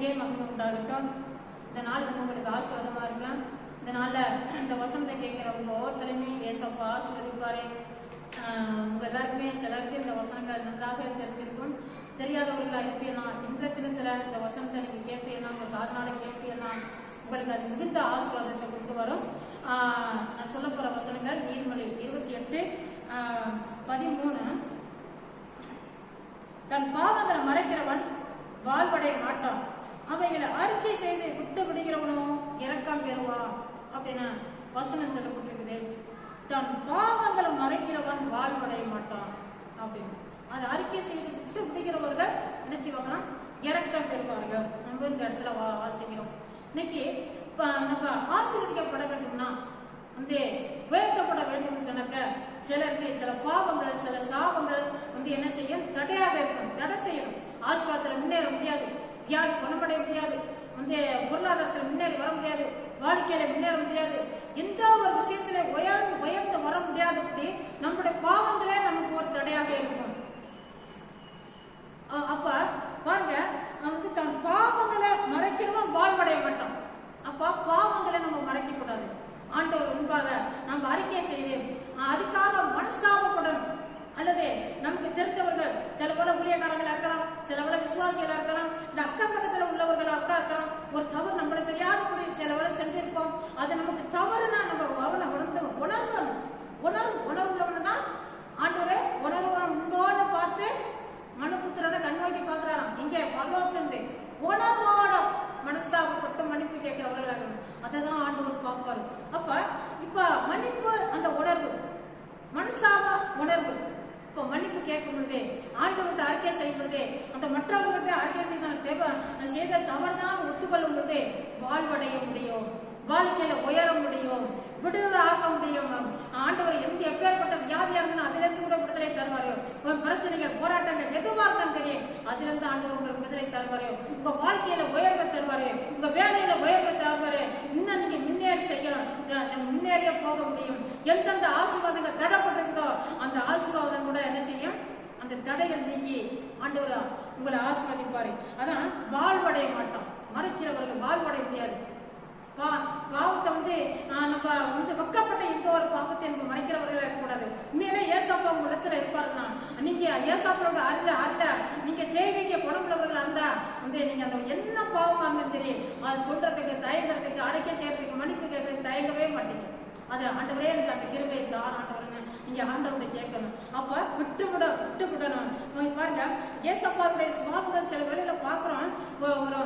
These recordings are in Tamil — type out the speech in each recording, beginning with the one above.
தேவனுக்கே மகிமை உண்டாகட்டும். இந்த நாள் வந்து உங்களுக்கு ஆசீர்வாதமா இருக்கலாம் இந்த நாள்ல இந்த வசனத்தை கேட்கிறவங்க ஒவ்வொருத்தரையுமே ஏசப்பா ஆசீர்வதிப்பாரு. உங்கள் உங்க எல்லாருக்குமே சிலருக்கு இந்த வசனங்கள் நன்றாக தெரிஞ்சிருக்கும் தெரியாதவர்களா இருப்பீங்கன்னா இந்த தினத்துல இந்த வசனத்தை நீங்க கேட்பீங்கன்னா உங்க காதனால கேட்பீங்கன்னா உங்களுக்கு அது மிகுந்த ஆசீர்வாதத்தை கொடுத்து வரும். நான் சொல்ல போற வசனங்கள் நீர்மொழி இருபத்தி எட்டு பதிமூணு. தன் பாவங்களை மறைக்கிறவன் வாழ்வடைய மாட்டான். செய்து விட்டு விடுகிறவனோ இரக்கம் பெறுவான் அப்படின்னு வசனம் சொல்லப்பட்டிருக்குது. தன் பாவங்களை மறைக்கிறவன் வாழ்வடைய மாட்டான் அப்படின்னு. அதை அறிக்கை செய்து விட்டு விடுகிறவர்கள் என்ன செய்வாங்கன்னா இறக்கம் பெறுவார்கள். நம்ம இந்த இடத்துல வா வாசிக்கிறோம். இன்னைக்கு இப்போ நம்ம ஆசீர்வதிக்கப்பட வேண்டும்னா வந்து உயர்த்தப்பட வேண்டும் சொன்னாக்க சிலருக்கு சில பாவங்கள் சில சாபங்கள் வந்து என்ன செய்யும்? தடையாக இருக்கும். தடை செய்யணும். ஆசீர்வாதத்துல முன்னேற முடியாது. வியாதி குணமடைய முடியாது. அந்த பொருளாதாரத்தில் முன்னேறி வர முடியாது வாழ்க்கையில முன்னேற முடியாது எந்த ஒரு விஷயத்துல உயர்ந்து உயர்ந்து வர முடியாதபடி நம்முடைய பாவங்களே நமக்கு ஒரு தடையாக இருக்கும் அ- அப்ப பாருங்க அவன் வந்து தன் பாவங்களை மறைக்கிறவன் வாழ்வடைய மாட்டான் அப்ப பாவங்களை நம்ம மறைக்க கூடாது ஆண்டவர் முன்பாக நம்ம அறிக்கை செய்து அஹ், அதுக்காக மனஸ்தாபப்படணும் அல்லது நமக்கு தெரிஞ்சவர்கள் சில பல ஊழியக்காரங்களா இருக்கலாம் சில பல விசுவாசிகளா இருக்கலாம் இல்ல அக்கம் பக்கத்துல உள்ளவர்களா கூட இருக்கலாம் ஒரு தவறு நம்மள தெரியாத சில வேலை செஞ்சிருப்போம் அது நமக்கு தவறுனா நம்ம அவனை உணர்ந்து உணர்ந்தோம் உணர்வு உணர்வுள்ளவன தான் ஆண்டவரே உணர்வு உண்டோன்னு பார்த்து மனுபுத்திரனை கண்ணோக்கி பார்க்கிறாராம் இங்கே பல்லோத்திருந்து உணர்வோட மனஸ்தாபப்பட்டு மன்னிப்பு கேட்கிறவர்களாக இருக்கணும். அதை தான் ஆண்டவர் பார்ப்பாரு அப்ப இப்ப மன்னிப்பு அந்த உணர்வு. மனசாக உணர்வு. இப்ப மன்னிப்பு கேட்கும் பொழுதே ஆண்டவர்கிட்ட அறிக்கை செய்யும் பொழுதே அந்த மற்றவர்கிட்ட அறிக்கை செய்த தேவை செய்த தவறுதான் ஒத்துக்கொள்ளும் பொழுதே வாழ்வடைய முடியும். வாழ்க்கையில உயர முடியும். விடுதலை ஆக்க முடியும் ஆண்டவர் எந்த எப்பேற்பட்ட வியாதியா இருந்தாலும் அதுல இருந்து கூட விடுதலை தருவாரு. பிரச்சனைகள் போராட்டங்கள் எதுவாக இருந்தாலும் தெரியும் அதுல இருந்து ஆண்டவர் உங்களுக்கு விடுதலை தருவாரு. உங்க வாழ்க்கையில உயர்வை தருவாரு. உங்க வேலையில உயர்வை தருவாரு. இன்னும் நீங்க முன்னேறி செய்யலாம் முன்னேறிய போக முடியும். எந்தெந்த ஆசீர்வாதங்கள் தடைப்பட்டிருக்கோ அந்த ஆசீர்வாதம் கூட என்ன செய்யும்? அந்த தடையை நீங்கி ஆண்டவர் உங்களை ஆசீர்வதிப்பாரு. அதான் வாழ்வடைய மாட்டோம். மறைக்கிறவர்கள் வாழ்வடைய முடியாது. பா- பாவத்தை வந்து நம்ம வந்து வெக்கப்பட்ட எந்த ஒரு பாவத்தை நம்ம மறைக்கிறவர்களா இருக்கக்கூடாது. உண்மையிலே ஏசாப்பா உங்க இடத்துல இருப்பாருன்னா நீங்க ஏசாப்போட அருள் அருள நீங்க தெய்வீக குணமுள்ளவர்கள் இருந்தா வந்து நீங்க அந்த என்ன பாவமா இருந்தாலும் சரி அது சொல்றதுக்கு தயங்குறதுக்கு அறிக்கை செய்யறதுக்கு மன்னிப்பு கேட்கறதுக்கு தயங்கவே மாட்டீங்க. அது ஆண்டவரே எனக்கு அந்த கிருபை தான் ஆண்டவர்னு நீங்க ஆண்டவரை கேட்கணும். அப்ப விட்டு விட விட்டு விடணும். பாருங்க ஏசப்பாருடைய சுபாவங்கள் சில வேலையில பாக்குறோம் ஒரு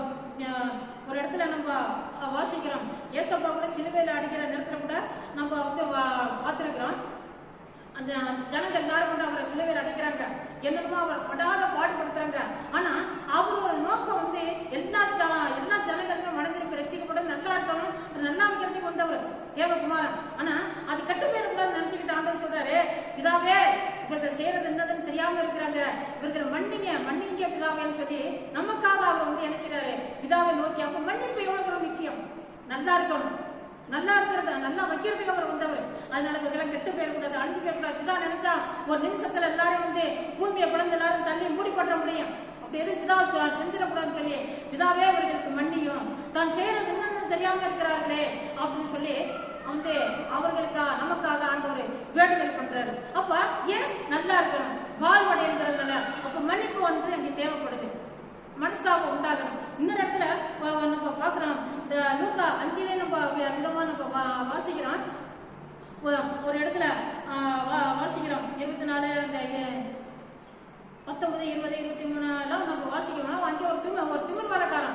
ஒரு இடத்துல நம்ம வாசிக்கிறோம். ஏசப்பா கூட சிலுவையில அடிக்கிற நேரத்துல கூட நம்ம வந்து வா- பார்த்திருக்கிறோம். அந்த ஜனங்கள் எல்லாரும் கொண்டு அவரை சிலுவையில் அடைக்கிறாங்க. என்னமோ அவர் படாத பாடுபடுத்துறாங்க. ஆனா அவரு நோக்கம் வந்து எல்லா ஜ- எல்லா ஜனங்களுமே மனதிற்கு ரசிக்கப்பட நல்லா இருக்கணும் நல்லா வைக்கிறதுக்கு வந்தவர் தேவகுமாரன். ஆனா அது கட்டு போயிடக்கூடாது நினைச்சுக்கிட்டு ஆண்டவர் சொல்றாரு. பிதாவே இவர்கள் செய்யறது என்னதுன்னு தெரியாம இருக்கிறாங்க. இவர்கள் மன்னிங்க மன்னிங்க பிதாவேன்னு சொல்லி நமக்காக அவர் வந்து என்ன பிதாவை நோக்கி அப்ப மன்னிப்பு எவ்வளவு முக்கியம் நல்லா இருக்கணும். நல்லா இருக்கிறத நல்லா வைக்கிறதுக்கு அவர் வந்தவர். அதனால இவங்கெல்லாம் கெட்டு போயிடக்கூடாது அழிஞ்சு போயிடக்கூடாது. இதான் நினைச்சா ஒரு நிமிஷத்துல எல்லாரும் வந்து பூமியை குழந்தை எல்லாரும் தள்ளி மூடி பற்ற முடியும். அப்படி எதுவும் பிதா செஞ்சிடக்கூடாதுன்னு சொல்லி பிதாவே அவர்களுக்கு மன்னியும். தான் செய்யறது என்னன்னு தெரியாம இருக்கிறார்களே அப்படின்னு சொல்லி வந்து அவர்களுக்காக நமக்காக ஆண்டவர் வேண்டுதல் பண்றாரு. அப்ப ஏன் நல்லா இருக்கணும்? வாழ்வடைங்கிறதுனால அப்ப மன்னிப்பு வந்து எனக்கு தேவைப்படுது. மனஸ்தாபம் உண்டாகணும். இன்னொரு இடத்துல நம்ம பாக்குறோம் இந்த லூக்கா அஞ்சிலே நம்ம விதமா நம்ம வா- வாசிக்கிறோம் ஒரு ஒரு இடத்துல அஹ், வா- வாசிக்கிறோம் இருபத்தி நாலு இந்த இ- பத்தொன்பது இருபது இருபத்தி மூணு எல்லாம் நம்ம வாசிக்கிறோம் அங்கே ஒரு திமிர் ஒரு திமிர் வரக்காரன்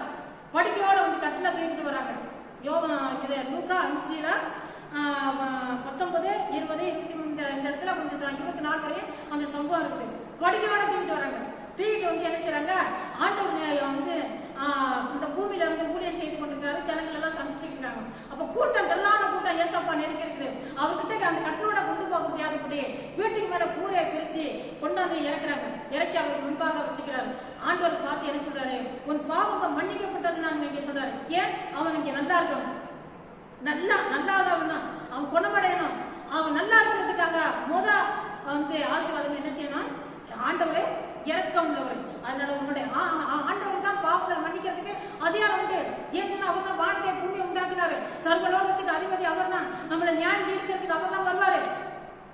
படிக்கையோட வந்து கட்டில தூக்கிட்டு வராங்க யோகா இது லூக்கா அஞ்சுல பத்தொன்பது இருபது இருபத்தி மூணு இந்த- இடத்துல கொஞ்சம் இருபத்தி நாலு வரையும் அந்த சம்பவம் இருக்குது. படிக்கையோட தூக்கிட்டு வராங்க. தூக்கிட்டு வந்து என்ன செய்யறாங்க ஆண்டவர் வந்து இந்த பூமியில வந்து ஊழியர் செய்து கொண்டிருக்காரு ஜனங்கள் எல்லாம் சந்திச்சுட்டு இருக்காங்க. அப்ப கூட்டம் தெல்லான கூட்டம் ஏசப்பா நெருக்கி இருக்குது. அவர்கிட்ட அந்த கட்டளோட கொண்டு போக முடியாது முடியாதபடி வீட்டுக்கு மேல கூரையை பிரிச்சு கொண்டாந்து இறக்குறாங்க. இறக்கி அவர் முன்பாக வச்சுக்கிறாரு. ஆண்டவர் பார்த்து என்ன சொல்றாரு? உன் பாவங்க மன்னிக்கப்பட்டது நான் இங்க சொல்றாரு. ஏன்? அவன் இங்க நல்லா இருக்கணும். நல்லா நல்லாதவன் தான். அவன் குணமடையணும். அவன் நல்லா இருக்கிறதுக்காக முத வந்து ஆசீர்வாதம் என்ன செய்யணும்? ஆண்டவரே இறக்கம் உள்ளவர் அதனால உன்னுடைய ஆ- ஆ- ஆண்டவர் தான் பாவத்தை மன்னிக்கிறதுக்கு அதே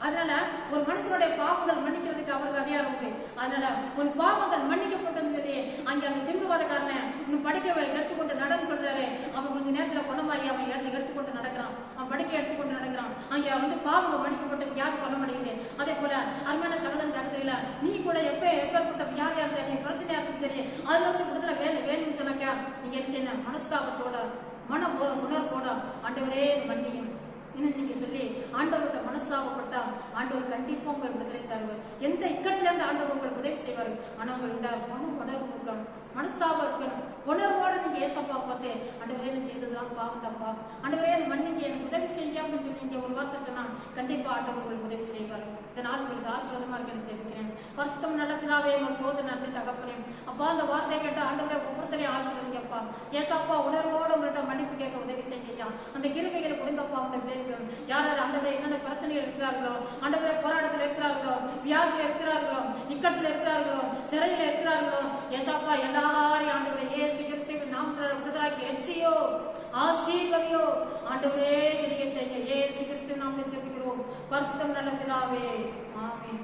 அதனால ஒரு மனுஷனுடைய பாவங்கள் மன்னிக்கிறதுக்கு அவருக்கு அதிகாரம் உண்டு. அதனால உன் பாவங்கள் மன்னிக்கப்பட்டது சொல்லி அங்கே அந்த திமிர்வாதக்காரனை இன்னும் படிக்க எடுத்துக்கொண்டு நடன்னு சொல்றாரு. அவன் கொஞ்ச நேரத்தில் குணமாயி அவன் எடுத்து எடுத்துக்கொண்டு நடக்கிறான். அவன் படிக்க எடுத்துக்கொண்டு நடக்கிறான். அங்க வந்து பாவங்கள் மன்னிக்கப்பட்ட வியாதி குணமடையுது அதே போல அருமையான சகதன் சகதையில நீ கூட எப்ப எப்பேற்பட்ட வியாதியா இருந்தா நீ பிரச்சனையா இருந்து சரி அதுல வந்து விடுதலை வேணும் வேணும்னு சொன்னாக்கா நீங்க என்ன செய்யணும்? மனஸ்தாபத்தோட மன உ- உணர்வோட ஆண்டவரே மன்னியும். இன்னும் நீங்க சொல்லி ஆண்டவரோட மனசாவப்பட்டா ஆண்டவர் கண்டிப்பா உங்களுக்கு முதலை தருவார். எந்த இக்கட்டுல இருந்து ஆண்டவர் உங்களுக்கு உதவி செய்வார்? ஆனா உங்களுக்கு இந்த மன உணர்வு இருக்கணும் மனஸ்தாபம் இருக்கணும். உணர்வோட நீங்க ஏசப்பா பார்த்து ஆண்டவரே என்ன செய்ததுதான் பாவம் தப்பா ஆண்டவரே என்னை மன்னிங்க எனக்கு உதவி செய்யாம அப்படின்னு நீங்க ஒரு வார்த்தை சொன்னா கண்டிப்பா ஆண்டவர் உங்களுக்கு உதவி செய்வார். இதனால் உங்களுக்கு ஆசீர்வாதமா இருக்கணும் ஜெபிக்கிறேன். பரிசுத்தம் நல்ல பிதாவே உங்கள் தோது நன்றி தகப்பனே அப்பா அந்த வார்த்தையை கேட்டு ஆண்டவரே ஏசப்பா உணர்வோடு உங்கள்ட்ட மன்னிப்பு கேட்க உதவி செய்யா அந்த கிருமைகளை கொடுங்கப்பா உங்க பிள்ளைகள் யார் யார் ஆண்டவரே என்னென்ன பிரச்சனைகள் இருக்கிறார்களோ ஆண்டவரே போராட்டத்தில் இருக்கிறார்களோ வியாதியில் இருக்கிறார்களோ இக்கட்டில் இருக்கிறார்களோ சிறையில் இருக்கிறார்களோ ஏசப்பா எல்லாரையும் ஆண்டவரே ஏசு கிறிஸ்துவின் நாம் விடுதலாக்கி எச்சியோ ஆசீர்வதியோ ஆண்டவரே கிரிய செய்ய ஏசு கிறிஸ்துவின் நாம் ஜெபிக்கிறோம் பரிசுத்தம் நல்ல பிதாவே ஆமென்.